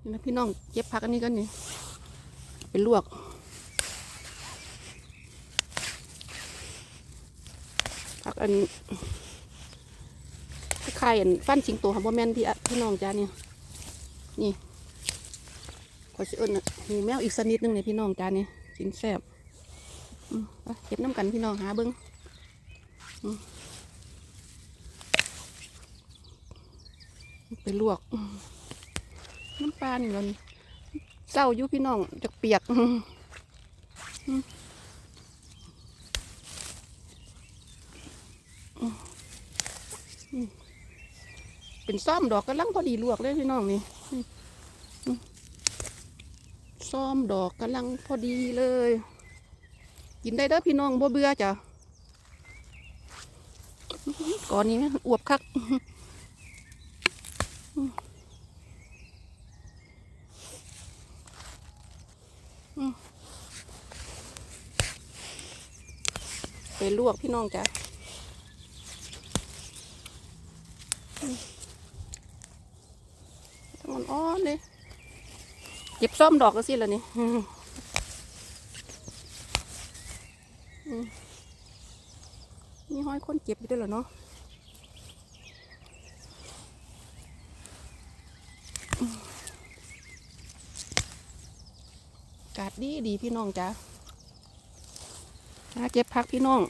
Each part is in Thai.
นี่นะพี่น้องเก็บผักอันนี้กันนี่ไปลวกผักอันคล้ายอันฟันสิงโตค่ะบ่แม่นพี่พี่น้องจ้านี่นี่ขอสิเอิ้นน่ะหูแมวอีกสนิดหนึงเนี่ยพี่น้องจ้านี่กินแซ่บเก็บน้ำกันพี่น้องหาเบิ้งอืมไปลวก น้ำปลานี่มันเศร้าอยู่พี่น้องจะเปียกเป็นซ่อมดอกกำลังพอดีลวกเลยพี่น้องนี่ซ่อมดอกกำลังพอดีเลย กินได้เด้อพี่น้องบ่เบื่อจ้ะก่อนนี้อวบคัก ลวกพี่น้องจ้ะทั้งอ่อนเลยเก็บซ่อมดอกก็สิละนี่มีห้อยคนเจ็บอยู่ด้วยเหรอเนาะกาศดีดีพี่น้องจ้า หาเก็บพักพี่น้อง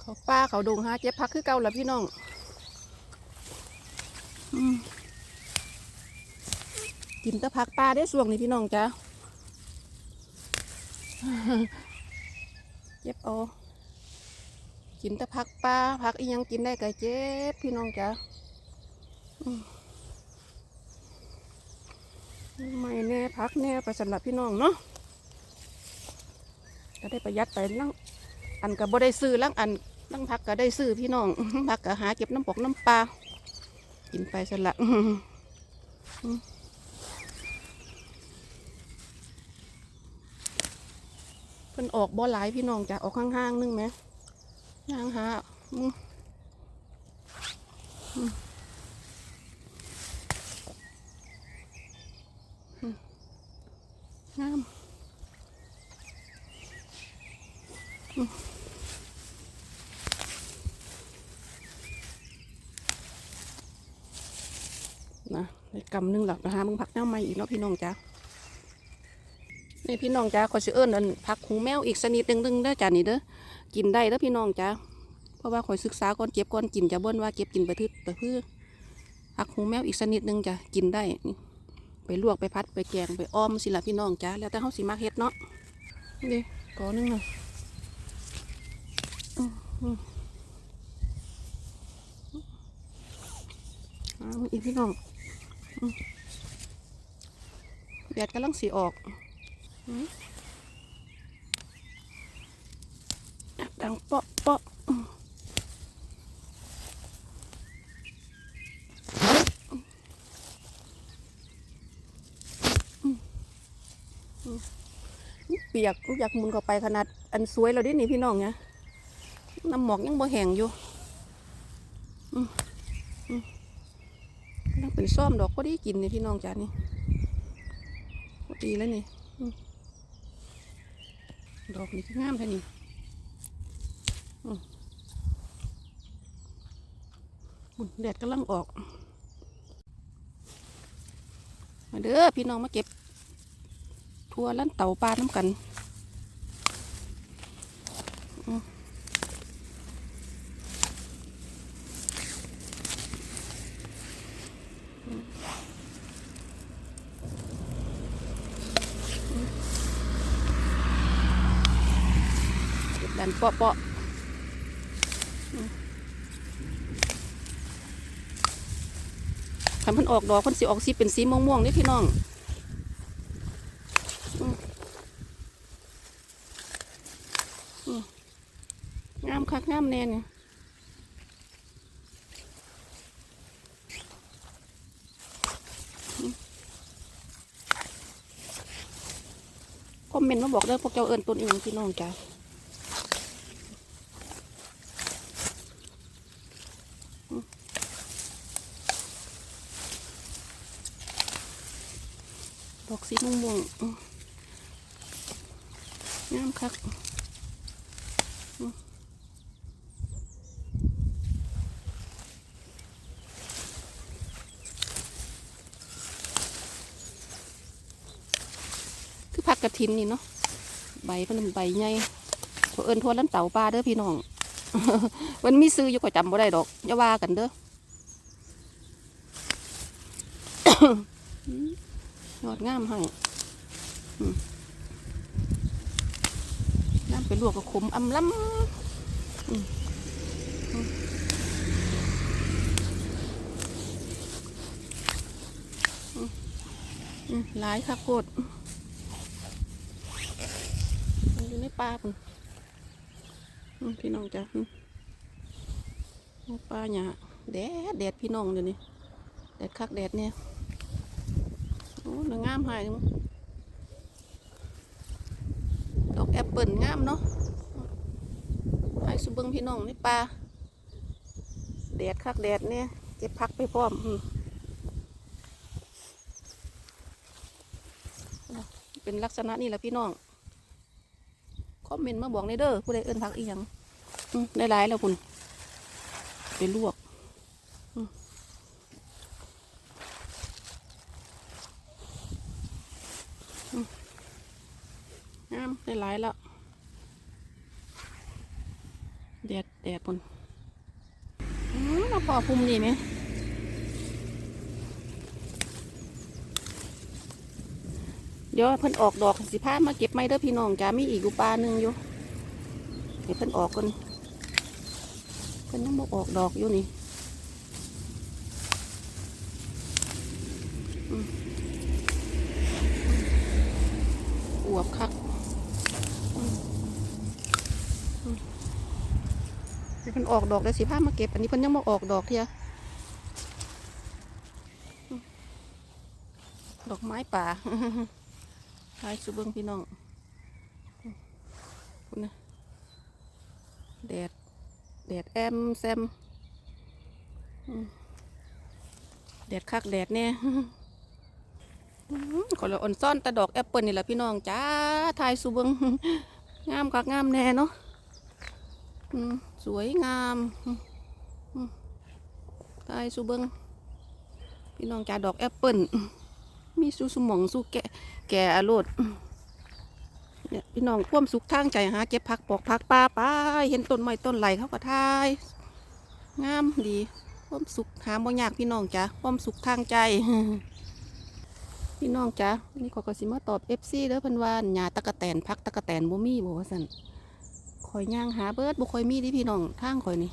เขาป้าเขาดงหาเจ็บพักคือเก่าแล้วพี่น้องกินตะผักปลาได้ส่วงนี่พี่น้องจ้าเจ็บเอา กินแตะผักปลาผักอียังกินได้ก็เจ็บพี่น้องจ้าอืมไม่แน่พักแน่ไปสำหรับพี่น้องเนาะก็ได้ประหยัดไปลังอันก็บ่ได้ซื้อลังอันลังพักก็ได้ซื้อพี่น้องพักก็หาเก็บน้ำปกน้ำปลากินไปสละเพิ่นออกบ่หลายพี่น้องจ้ะออกข้างๆนึงไหม ย่างหาอืมอืมอืมงามอืมนะในกำนึงหลักนะคะมึงพักแนวใหม่อีกเนาะพี่น้องจ้านี่พี่น้องจ้าขอชื่อเอิญอันพักหูแมวอีกสนิดหนึ่งหนึงเด้อจ้านี่เด้อ กินได้เด้อพี่น้องจ้าเพราะว่าขอยศึกษาก่อนเก็บก่อนกินจะเบิ้นว่าเก็บกินไปทึกไปเพื่อพักหูแมวอีกสนิดหนึ่งจ้ะกินได้นี่ไปลวกไปพัดไปแกงไปอ้อมสิละพี่น้องจ้าแล้วแต่เขาสิมาเฮ็ดเนาะนี่ก่อนึงเนาะอืมอืมเอ้าวอีกพี่น้องแดดกำลังสีออกอืม ดังเปาะเปาะอืมอืมอืมเปียกอยากมุนเข้าไปขนาด อันสวยเราดินี่พี่น้องเนี่ยน้ำหมอกยังบ่แห้งอยู่อืมอืมนั่งเป็นซ่อมดอกก็ดีกินนี่พี่น้องจ้านี่ดีแล้วนี่ดอกนี่คืองามแท้นี่อืมบุญ แดดกำลังออก มาเด้อพี่น้องมาเก็บ ทั่วลั่นเต่าปลาน้ำกันเก็บดันเปาะเปาะอืมคันเพัน ออกดอกเพันสีออกสีเป็นสีม่วงๆนี่พี่น้องงามคักงามแน่เนี่ยคอมเมนต์มาบอกเด้อพวกเจ้าเอิญต้นอีหยังพี่น้องจ้า ดอกสีม่วงงามคักคือผักกระถินนี่เนาะใบมันใบใหญ่เพิ่นเอิญทวนลันเต่าปลาเด้อพี่น้องมันมีซื้ออยู่ก็จำบ่ได้ดอกอย่าว่ากันเด้อ ยอดงามให้อืมน้ำไปลวกกับขมอำล้ำหลายค่ะโคตรมันอยู่ในป่าพุ่นพี่น้องจ้ะอืมในป่ยแดดแดดพี่น้องเดี๋ยวนี้แดดคักแดดเนี่ย โอ้นางงามหายดอกแอปเปิลงามเนาะหายสุเบิงพี่น้องในป่าแดดคักแดดเนี่ยเก็บพักไปพร้อมเป็นลักษณะนี้แหละพี่น้องคอมเมนต์มาบอกในเด้อผู้ใดเอิ้นพักอีหยังได้หลายแล้วคุณไปลวกอืมอืมงามได้หลายแล้วแดดแดดปุ่นอืมาพอพุ่มนี่ไหมเดี๋ยวเพิ่นออกดอกสิพามาเก็บไม้เด้อพี่น้องจ้ามีอีกอยู่ปลาหนึ่งอยู่ให้เพิ่นออกกันเพิ่นยังบ่ออกดอกอยู่นี่อืมอวบคักอืมอืม เพิ่นออกดอกแล้วสิพามาเก็บ อันนี้เพิ่นยังบ่ออกดอกเทียดอกไม้ป่าทายสุเบิงพี่น้องคุณนะแดด แดดแอมแซมแดดคักแดดเนี่ยขอละอ่อนซ่อนตะดอกแอปเปิลนี่แหละพี่น้องจ้าทายสุเบิงงามคักงามแน่เนาะอืม สวยงามอืมอืมทายสุเบิงพี่น้องจ้าดอกแอปเปิลมีสูสมองสูแกะแก่อรดเนี่ยพี่น้องพ่วมสุขทางใจหาเก็บผักปอกผักปลาไปเห็นต้นไม้ต้นไหลเขาก็ทาย งามดีควมสุขหาบ่ยากพี่น้องจ้ะควมสุขทางใจ พี่น้องจ้ะนี่ขอยก็สิมาตอบเอฟซีเด้อพิ่นวาหญ้าตะกะแตนพักตะกะแตนบ่มีบ่ว่าซั่น ข่อยย่างหาเบิดบ่ค่อยมีเดิพี่น้องทางข่อยนี่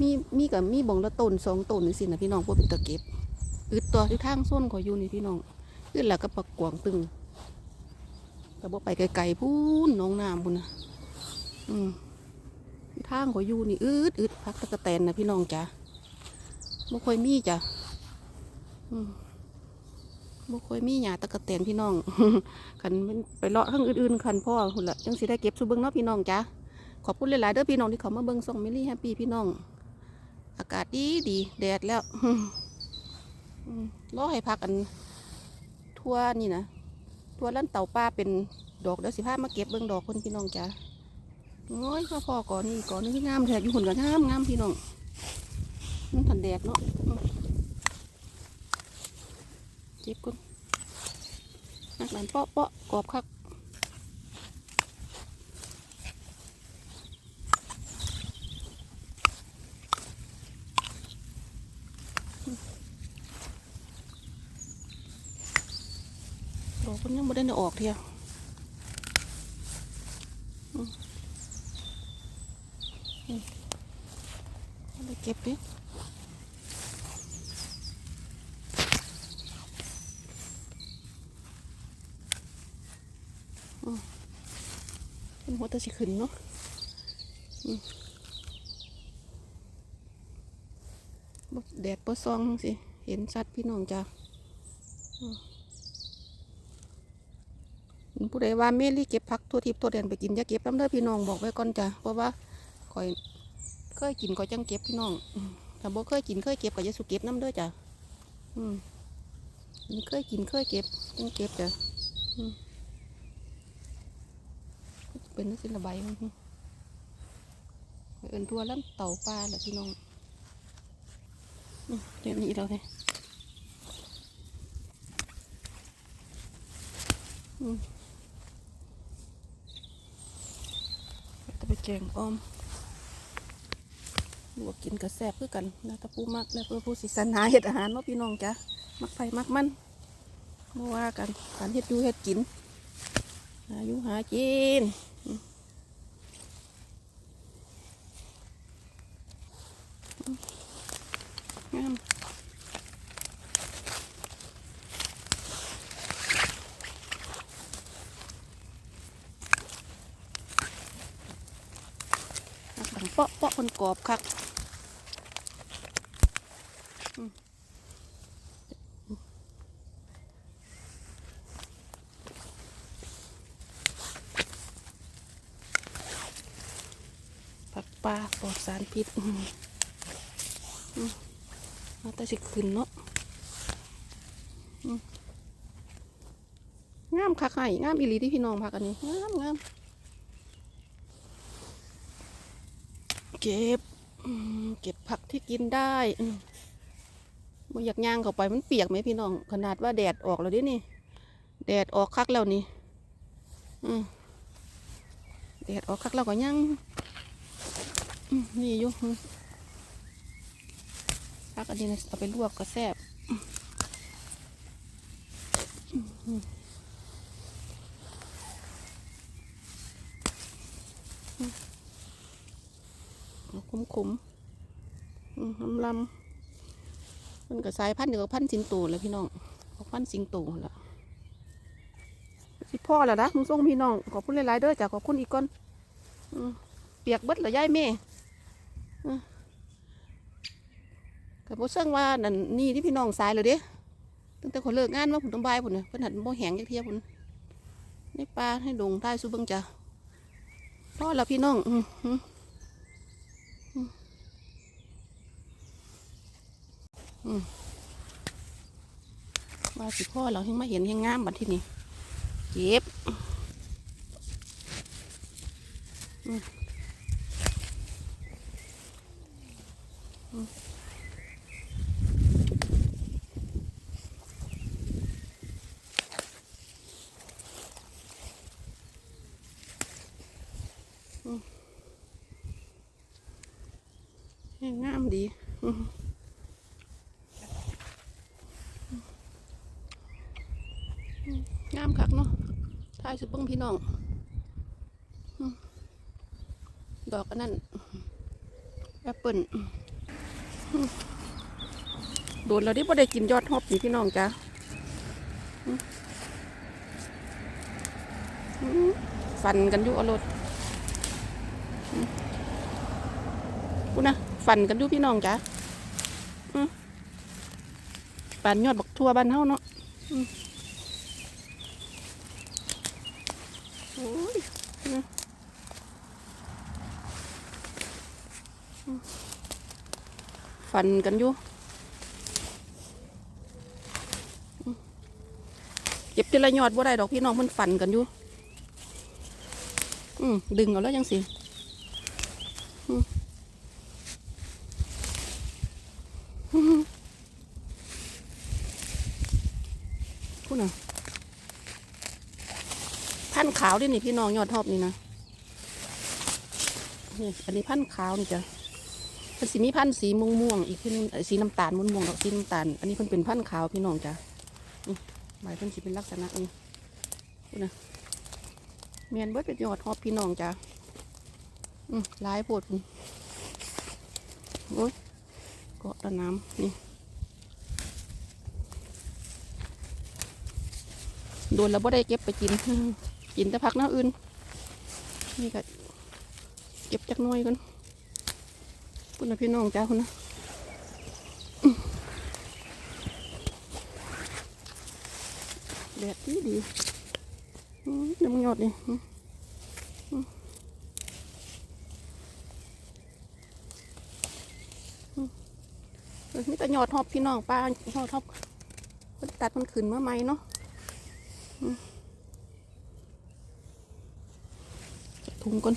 มีมีกับมีบ่งละต้นสองต้นนี่สินะพี่น้องพวกเป็นตะเก็บอึดตัวที่ทางส้นข่อยอยู่นี่พี่น้องขึ้นแล้วก็ปักกวางตึงแต่บ่ไปไกลๆพูนหน้องน้ำพุ่นนะอืมทางก็อยู่นี่อืดอืดพักตะกะแตนนะพี่น้องจ้ะบ่ค่อยมีจ้ะอืมบ่ค่อยมีหญ้าตะกะแตนพี่น้องคันไปเลาะทางอื่นๆคันพ่อหุ่นละจังสิได้เก็บสุเบิงเนาะพี่น้องจ้ะ ขอบคุณหลายๆเด้อพี่น้องที่เขามาเบิ่งส่องมิลลี่แฮปปี้พี่น้อง อากาศดีดีแดดแล้วรอให้พักอัน ทั่วนี่นะทั่วลั่นเต่าป้าเป็นดอกเดี๋ยวสิพามาเก็บเบิ่งดอกคนพี่น้องจ้าโอ้ยพ่อพ่อก่อนนี่ก่อนนี่งามแท้อยู่หุ่นก็งามงามพี่น้องมันทันแดดเนาะเก็บก่อนนักหลานเปาะเปาะกรอบคัก นยังไม่ได้เอาออกเทียวอืมไปเก็บดิอืมเป็นหัวตะสิขึ้นเนาะอืมแดดปะซองสิ เห็นชัดพี่น้องจ้า ผู้ใดว่าเมลี่เก็บผักทั่วทิพย์ทั่วแดนไปกินอย่าเก็บน้ำเด้อพี่น้องบอกไว้ก่อนจ้ะเพราะว่าข่อยเคยกินข่อยจังเก็บพี่น้องถ้าบ่เคยกินเคยเก็บก็อย่าสุเก็บน้ำเด้อจ้ะอืมเคยกินเคยเก็บจังเก็บจ้ะอืมเป็นนักศิลปะใบมันเอินทัวล้ำเต่าปลาแหละพี่น้องเดี๋ยวนี้เราเลยอืม จงอ้อมลวกกินกระแซบเพื่อกันนะตะปูมักแล้วเพื่อผู้สิสันหาเห็ดอาหารเนาะพี่น้องจ้ะมักไฟมักมันมาว่ากันการเห็ดยูเห็ดกินอายุหากินอืมอืมงามดังเปาะเปาะคนกรอบคักอืมผัก ปลาปลอดสารพิษมอืมเอาแต่สิขึ้นเนาะงามคักไห้งามอีหลีที่พี่น้องพักอันนี้งามงามเก็บเก็บผักที่กินได้มบ่อยากย่างเข้าไปมันเปียกไหมพี่น้อง ขนาดว่าแดดออกแล้วดินี่ แดดออกคักแล้วนี่แดดออกคักแล้วก็ยัง นี่อยู่อืมผักอันนี้เอาไปลวกก็แซ่บอืมอืมเอาขมๆอืมลำลำมันก็สายพันธุ์เดียวกับพันธุ์สิงโตแล้วพี่น้องเอาพันธุ์สิงโตแหละสิพ่อแล้วนะมึงส่งพี่น้องขอบคุณหลายๆเด้อจ้ะขอบคุณอีกก่อนเปียกเบิดเหรอยายเม่ กับโบเซิงว่านั่นนี่ที่พี่น้องสายเลยเด้ตั้งแต่คนเลิกงานมาผมต้องบายผมเนี่ยเพิ่นหันโบแหงจักเทียผมในป่าให้ดงใต้สุเบิงจ้ะพ่อแล้วพี่น้องอือว่าสิพ่อเราเห็นมาเห็นเห็นงามบัดที่นี่เก็บ อืมอืมอืมเห็นงามดีอืม งามคักเนาะทาย สุดเบิ้งพี่น้อง ดอกอันนั้นแอปเปิลโดนเราได้พอได้กินยอดฮอบนี่พี่น้องจ้ะฟันกันอยู่เอารถกูนะฟันกันอยู่พี่น้องจ้ะปันยอดบักทั่วบ้านเฮาเนาะ โอ้ยนะอืมันกันอยู่เก็บทีละยอดบ่ได้ดอกพี่น้องมันฟันกันอยู่อืมดึงเอาแล้วยังสิอืมอืมพูดน่ะพันขาวด้วยนี่พี่น้องยอดทอบนี่นะนี่อันนี้พันขาวนี่จ้ะ มันสีมีพันธุ์สีม่วงม่วงอีกที่นึงเอ่อสีน้ำตาลม่วงม่วงดอกสีน้ำตาล อันนี้เพิ่นเป็นพันธุ์ขาวพี่น้องจ้ะนี่ใบเพิ่นสีเป็นลักษณะนี้ดูนะเมียนเบิดเป็นยอดทอบพี่น้องจ้ะอืมลายโพดโอ้ยเกาะตะน้ำนี่โดนแล้วบ่ได้เก็บไปกิน กินแต่ผักหน้าอื่น นี่ก็เก็บจักน้อยกัน คุณนะพี่น้องจ้าคุณนะแดดดีดีอืมอืมเดี๋ยวมึงหยอดนี่อืมอืมอืมเออมีแต่หยอดหอบพี่น้องป้าหยอดหอบเพิ่นตัดมันขึ้นมาใหม่เนาะอืมเก็บถุงก่อน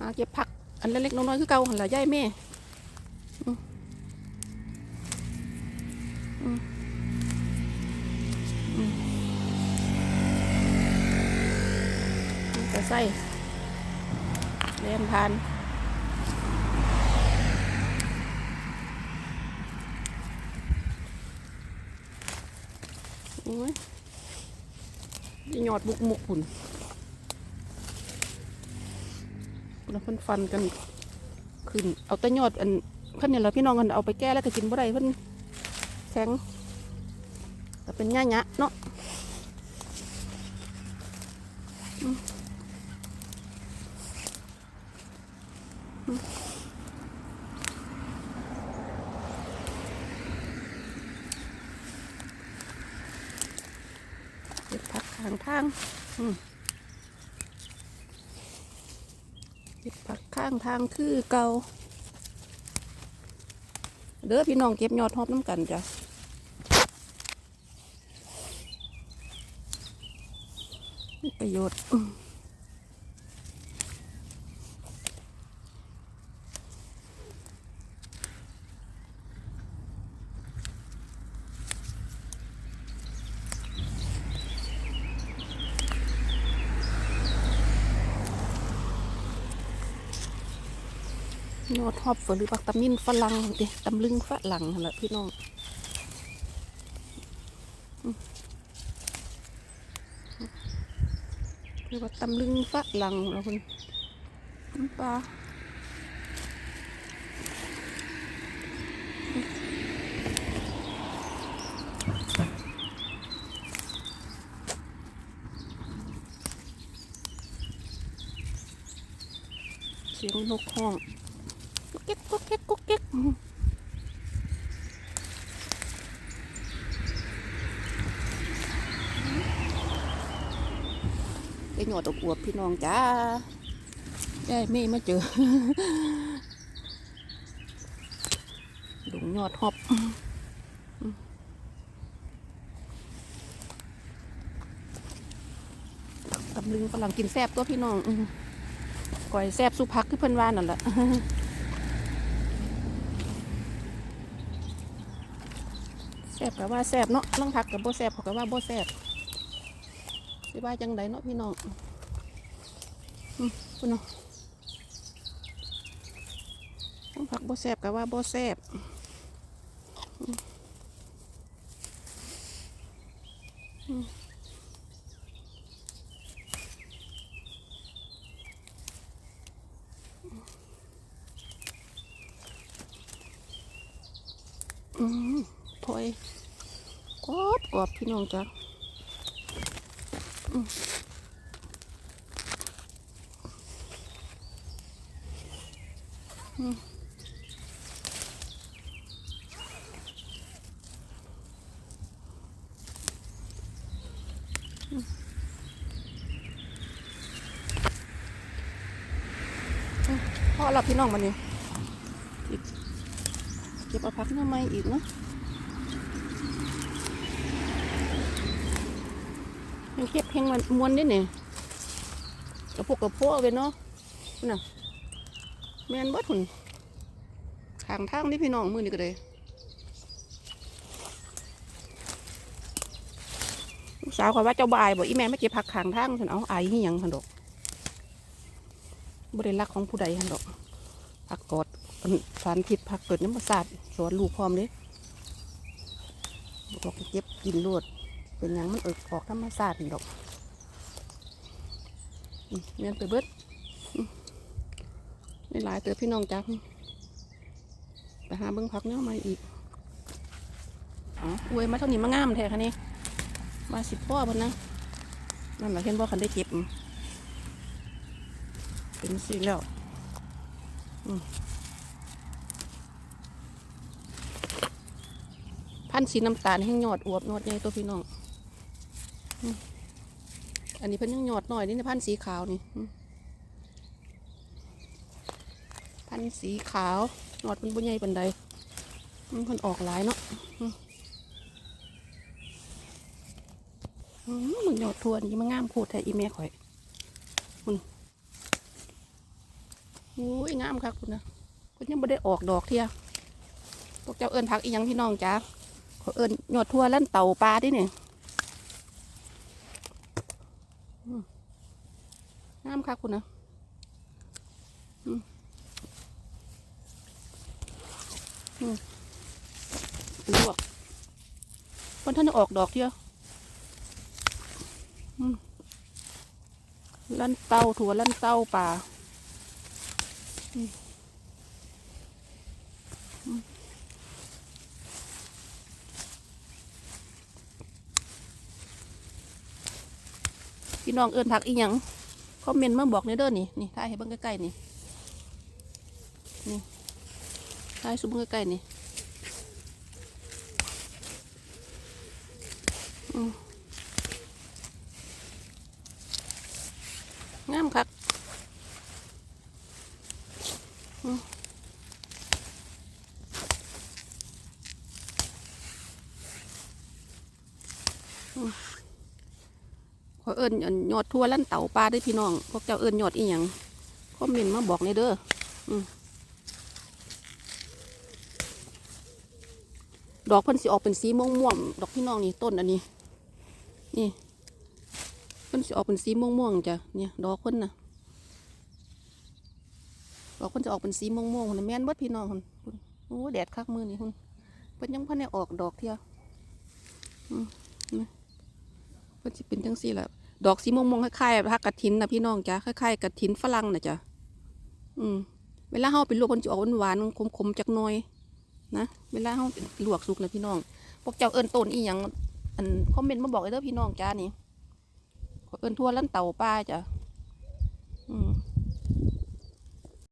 หาเก็บผัก อันเล็กๆน้อยๆคือเก่าหันละย่ายแม่จะใส่แลนพานโอ้ยหยอดบุกมุกปุ่น แล้วเพิ่นฟันกันขึ้น เอาแต่ยอดอันเพิ่นเนี่ยเราพี่น้องกันเอาไปแก้แล้วก็กินบ่ได้เพิ่นแข็งแต่เป็นหญ้าหยะเนาะเก็บผักข้างทาง อืมเก็บผัก ข้างทางคือเก่าเด้อพี่น้องเก็บยอดฮอบน้ำกันจ้ะประโยชน์ ยอดฮอบฝนหรือปักตำมินฝรั่งเด้ตำลึงฝรั่งนั่นแหละพี่น้องคือว่าตำลึงฝรั่งแล้วคุณน้ำปลาเสียงนกห้อง เก๊กกุ๊กเก๊กกุ๊กเก๊กอืมไปหยอดอกอวบพี่น้องจ้าได้ไม่มาเจอหลงยอดฮอบอืมตำลึงฝรั่งกินแซบตัวพี่น้องอืมก่อยแซบสุพักคือเพิ่นว่านั่นแหละ ซบกับว่าแซบเนาะลังพักกับโบแซบกับว่าโบแซบสิว่าจังไดเนาะพี่น้องอพี่นเนาะลังพักโบแซบกับว่าโบแซบอืม กรอบพี่น้องจ้ะอืมอืมอืมอืมพอแล้วพี่น้องมาเนี่ยเก็บเอาพักหน้าไม้อีกเนาะ ยังเก็บเพลงมันมวนด้เนี่ยกระปุกกระพวกเว้ยเนาะน่ะแมนบดหุ่นทางทางนี่พี่น้องมือนี่ก็เลยลูกสาวขอว่าเจ้าบายบอกอีแม่ไม่เก็บผักขางทางฉันเอาไอ้นี่ยังหันดอกบริลักของผู้ใดหันดอกผักกอดอันสารพิษผักเกิดน้ำประสาทสวนลูกพร้อมเลยบอกเก็บกินรวด เป็นหยังมันเอิกออกธรรมชาติดอกเงินไปเบิดอืมไม่หลายเตือพี่น้องจ้าไปหาเบิ้งพักเนี้ยมาอีกอ๋ออวยมาเท่านี้มางามแท้คะนี่มาสิบพ่อพนนะนั่นแหละเห็นบ่คันได้เจ็บเป็นสิแล้วพันสีน้ำตาลแห้ยอดอวบยอดใหญ่ตัวพี่น้อง อันนี้เพิ่นยังหยอดหน่อยนี่นะพันธุ์สีขาวนี่พันธุ์สีขาวหยอดเป็นบุญใหญ่ปันใดมันออกหลายเนาะอืมอืมมึงหยอดทั่วนี่มันงามโคตรแท้อีแม่ข่อยคุณอุ้ยงามครับคุณนะคุณยังไม่ได้ออกดอกเทียพวกเจ้าเอิญพักอีหยังพี่น้องจ้าเขาเอิญหยอดทั่วลั่นเต่าปลาดิเนี่ย น้ำค่ะคุณนะลวกวันท่านจะออกดอกเยอะลั่นเต้าถั่วลั่นเต้าป่า อืม พี่น้องเอิญผักอีหยังคอมเมนต์มาบอกในเด้อนี่นี่ถ่ายให้เบิ่งใกล้ๆนี่นี่ถ่ายซูมเบิ่งใกล้ๆนี่อืมงามคักอืมอืม ขออิญยอดทั่วลั่นเต่าปลาเด้วยพี่น้อง พวกเจ้าเอิญยอดอีหยังคอมเมนต์มาบอกในอยเด้ออืมดอกเพิ่นสิออกเป็นสีม่วงๆดอกพี่น้องนี่ต้นอันนี้ นี่เพิ่นสิออกเป็นสีม่วงๆจ้ะเนี่ยดอกเพิ่นนะดอกเพิ่นจะออกเป็นสีม่วงๆพุ่นน่ะแม่นเบิดพี่น้องคุณโอ้แดดคักมือนี่คุณเพิ่นยังพันได้ออกดอกเทียวอืมนี่เพิ่นสิเป็นจังซี่แหละ ดอกสีม่วงๆคล้ายๆผักกระถินนะพี่น้องจ้ะคล้ายๆกระถินฝรั่งนะจ้ะอืมเวลาเฮาเป็นลวกมันจะออกหวานๆคมๆจักหน่อย นะเวลาเฮาลวกสุกนะพี่น้องพวกเจ้าเอิญต้นอีหยังอันคอมเมนต์มาบอกเลยเด้อพี่น้องจ้านี่เอิญทั่วลั่นเต่าป้าจ้ะอืม